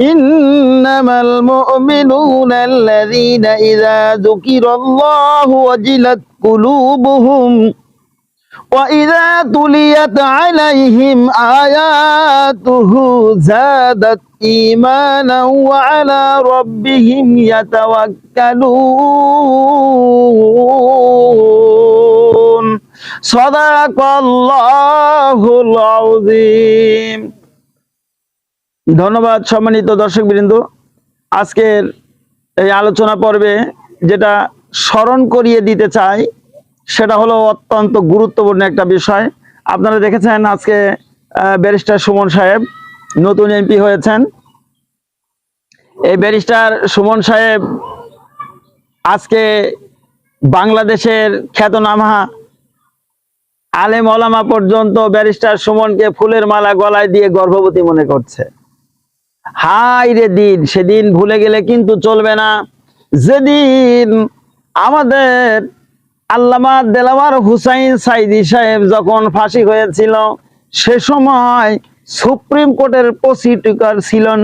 إنما المؤمنون الذين إذا ذكر الله وجلت قلوبهم وإذا تليت عليهم آياته زادت إيمانا وعلى ربهم يتوكلون صدق الله العظيم ধন্যবাদ সম্মানিত দর্শক বৃন্দ আজকের এই আলোচনা পর্বে যেটা স্মরণ করিয়ে দিতে চাই, সেটা হলো অত্যন্ত গুরুত্বপূর্ণ একটা বিষয়। আপনারা দেখেছেন আজকে ব্যারিস্টার সুমন সাহেব নতুন এমপি হয়েছেন। এই ব্যারিস্টার সুমন সাহেব আজকে বাংলাদেশের খ্যাতনামা আলেম ওলামা পর্যন্ত ব্যারিস্টার সুমনকে ফুলের মালা গলায় দিয়ে গর্ভবতী মনে করছে। হাই রে দিন, সেদিন ভুলে গেলে কিন্তু চলবে না। যেদিন আমাদের আল্লামা দেলাওয়ার হুসাইন সাইদি সাহেব যখন ফাঁসি হয়েছিল, সে সময় সুপ্রিম কোর্টের প্রসিকিউটর ছিলেন।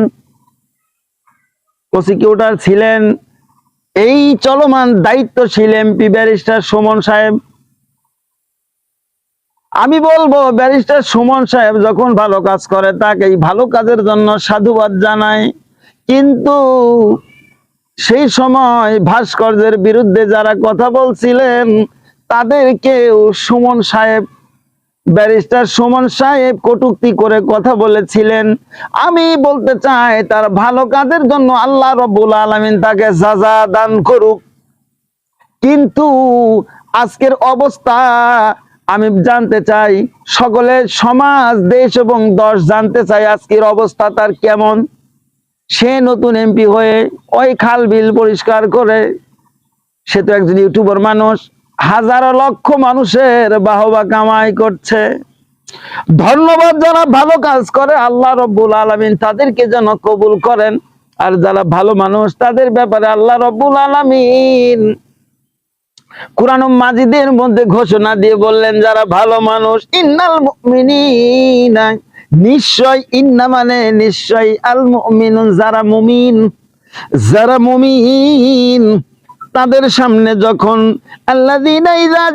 প্রসিকিউটর ছিলেন। এই চলমান দায়িত্বশীল এমপি ব্যারিস্টার সুমন সাহেব আমি বলব, ব্যারিস্টার সুমন সাহেব যখন ভালো কাজ করে, তাকে এই ভালো কাজের জন্য সাধুবাদ জানাই। কিন্তু সেই সময় ভাস্কর্যের বিরুদ্ধে যারা কথা বলছিলেন তাদেরকেও সুমন সাহেব, ব্যারিস্টার সুমন সাহেব কটুক্তি করে কথা বলেছিলেন। আমি বলতে চাই, তার ভালো কাজের জন্য আল্লাহ রব্বুল আলমিন তাকে সাজা দান করুক। কিন্তু আজকের অবস্থা আমি জানতে চাই সকলের সমাজ, দেশ এবং দশ জানতে চাই আজকের অবস্থা তার কেমন? সে নতুন এমপি হয়ে ওই খাল বিল পরিষ্কার করে, সে তো একজন ইউটিউবার মানুষ, হাজারো লক্ষ মানুষের বাহবা কামাই করছে। ধন্যবাদ যারা ভালো কাজ করে, আল্লাহ রব্বুল আলমিন তাদেরকে যেন কবুল করেন। আর যারা ভালো মানুষ, তাদের ব্যাপারে আল্লাহ রব্বুল আলমিন কোরআন মাজিদের মধ্যে ঘোষণা দিয়ে বললেন, যারা ভালো মানুষ, ইন্নাল মুমিনিনা, নিশ্চয়, ইন্না মানে নিশ্চয় আল মুমিনুন, যারা মুমিন যারা মুমিন, তাদের সামনে যখন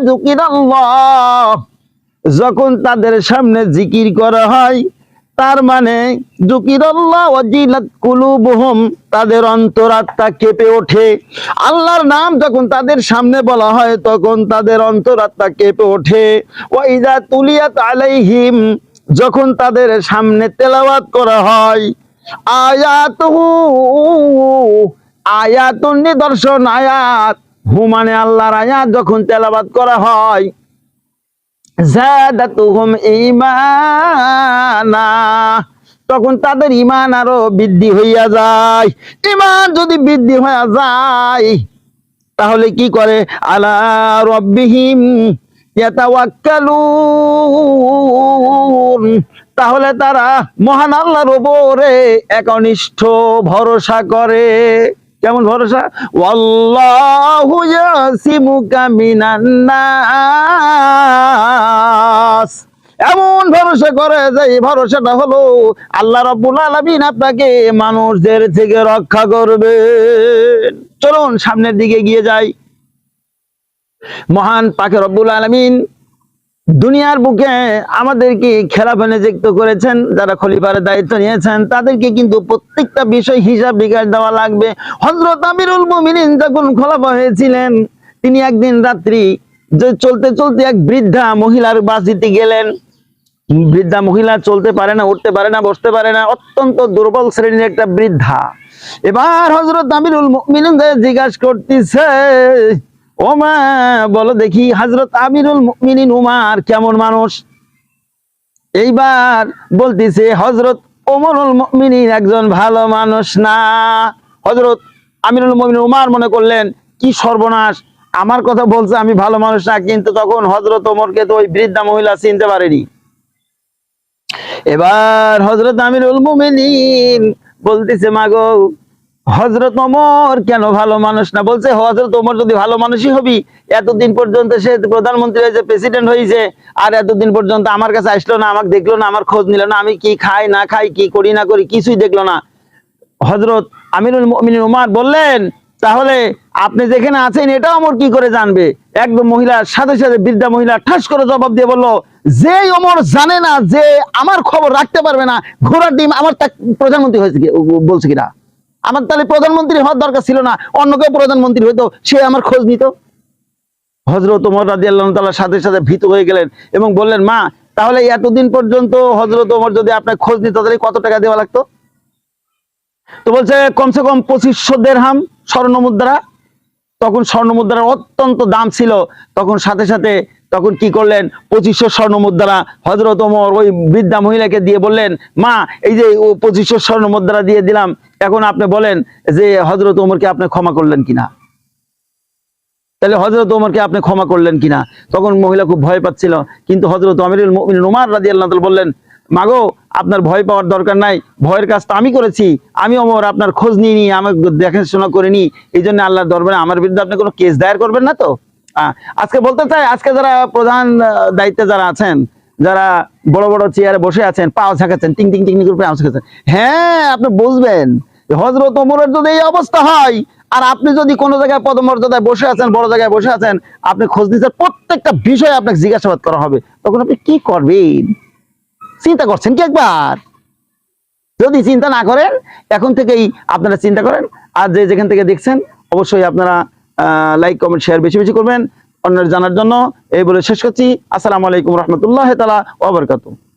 যুকিরাল্লাহ, যখন তাদের সামনে জিকির করা হয় তার মানে তাদের অন্তরাত্মা কেঁপে ওঠে। আল্লাহর নাম যখন তাদের সামনে বলা হয়, তখন তাদের অন্তরাত্মা কেঁপে ওঠে। ওয়াইদা তুলিয়াত আলাইহিম, যখন তাদের সামনে তেলাওয়াত করা হয়, আয়াতুহু, আয়াতুন নিদর্শন, আয়াত। হু মানে আল্লাহর আয়াত যখন তেলাওয়াত করা হয় জাদাতুহুম ঈমানা। তখন তাদের ইমান আরও বৃদ্ধি হইয়া যায়। ইমান যদি বৃদ্ধি হইয়া যায়, তাহলে কি করে? আলা রব্বিহিম তাহলে তারা মহান আল্লাহর উপরে একনিষ্ঠ ভরসা করে। কেমন ভরসা? ওয়াল্লাহু এমন ভরসা করে যে ভরসাটা হলো আল্লাহ রাব্বুল আলামিন আপনাকে মানুষদের থেকে রক্ষা করবে। চলুন সামনের দিকে গিয়ে যাই। মহান পাকে রব্বুল আলামিন দুনিয়ার বুকে আমাদেরকে খেলাফানে যুক্ত করেছেন, যারা খলিফার দায়িত্ব নিয়েছেন, তাদেরকে কিন্তু প্রত্যেকটা বিষয় হিসাব বিকাশ দেওয়া লাগবে। হজরত আমিরুল মুমিনিন যখন খোলাফা হয়েছিলেন, তিনি একদিন রাত্রি যে চলতে চলতে এক বৃদ্ধা মহিলার বাসিতে গেলেন। বৃদ্ধা মহিলা চলতে পারে না, উঠতে পারে না, বসতে পারে না, অত্যন্ত দুর্বল শ্রেণির একটা বৃদ্ধা। এবার হজরত আমিরুল মুমিনিন জিজ্ঞাসা করতেছে ও মা বলো দেখি হজরত আমিরুল মুমিনিন উমার কেমন মানুষ? এইবার বলতেছে হজরত ওমরুল মুমিনিন একজন ভালো মানুষ না। হজরত আমিরুল মুমিনিন উমার মনে করলেন, কি সর্বনাশ, আমার কথা বলছে আমি ভালো মানুষ না, কিন্তু তখন হজরত ওমরকে তো ওই বৃদ্ধা মহিলা চিনতে পারেনি। এবার হজরত আমিরুল মুমিনিন বলতেছে, মাগো হজরত ওমর কেন ভালো মানুষ না? বলছে হজরত ওমর যদি ভালো মানুষই হবি, এতদিন পর্যন্ত সে প্রধানমন্ত্রী হয়েছে প্রেসিডেন্ট হয়েছে আর এতদিন পর্যন্ত আমার কাছে আসলো না, আমাকে দেখল না, আমার খোঁজ নিল না, আমি কি খাই, না খাই, কি করি, না করি, কিছুই দেখল না। হজরত আমিরুল মুমিনিন উমার বললেন, তাহলে আপনি যেখানে আছেন এটাও আমার কি করে জানবে? একদম মহিলার সাথে সাথে বৃদ্ধা মহিলা ঠাস করে জবাব দিয়ে বলল যে অমর জানে না যে আমার খবর রাখতে পারবে না, ঘোড়ার ডিম আমার প্রধানমন্ত্রী হয়েছে বলছে কিনা? আমার তাহলে প্রধানমন্ত্রী হওয়ার দরকার ছিল না। অন্য কেউ প্রধানমন্ত্রী হইতো, সে আমার খোঁজ নিত। হজরত ওমর রাজি আল্লাহ তাল্লাহ সাথে সাথে ভীত হয়ে গেলেন এবং বললেন, মা, তাহলে এতদিন পর্যন্ত হজরত ওমর যদি আপনার খোঁজ নিত, তাহলে কত টাকা দেওয়া লাগতো? তো বলছে, কমসে কম পঁচিশশো দেড়হাম স্বর্ণ মুদ্রা। তখন স্বর্ণ মুদ্রার অত্যন্ত দাম ছিল। তখন সাথে সাথে তখন কি করলেন? পঁচিশশো স্বর্ণ মুদ্রা হজরত ওমর ওই বৃদ্ধা মহিলাকে দিয়ে বললেন, মা, এই যে পঁচিশশো স্বর্ণ মুদ্রা দিয়ে দিলাম এখন আপনি বলেন যে হজরত ওমরকে আপনি ক্ষমা করলেন কিনা? তাহলে হজরত ওমরকে আপনি ক্ষমা করলেন কিনা? তখন মহিলা খুব ভয় পাচ্ছিল। কিন্তু হজরত আমিরুল মুমিনিন রাজি আল্লাহ বললেন, মাগো, আপনার ভয় পাওয়ার দরকার নাই। ভয়ের কাজ তো আমি করেছি। আমি ওমর আপনার খোঁজ নিয়ে নিই আমাকে দেখাশোনা করে নি এই জন্য আল্লাহর দরবারে আমার বিরুদ্ধে আপনি কোনো কেস দায়ের করবেন না তো? আজকে বলতে চাই, আজকে যারা প্রধান দায়িত্বে যারা আছেন যারা বড় বড় চেয়ারে বসে আছেন, পাও ঝাঁকাচ্ছেন, টিং টিং টিং করে পাও ঝাঁকাচ্ছেন। হ্যাঁ আপনি বুঝবেন হজরত ওমরের যদি এই অবস্থা হয়, আর আপনি যদি কোনো জায়গায় পদমর্যাদায় বসে আছেন, বড় জায়গায় বসে আছেন, আপনি খোঁজ নিচ্ছেন, প্রত্যেকটা বিষয়ে আপনাকে জিজ্ঞাসাবাদ করা হবে। তখন আপনি কি করবেন? চিন্তা করছেন কি একবার? যদি চিন্তা না করেন, এখন থেকেই আপনারা চিন্তা করেন। আর যে যেখান থেকে দেখছেন, অবশ্যই আপনারা লাইক কমেন্ট শেয়ার বেশি বেশি করবেন। অন্যের জানার জন্য এই বলে শেষ করছি। আসসালামু আলাইকুম রহমতুল্লাহ তালা ওবরকাতু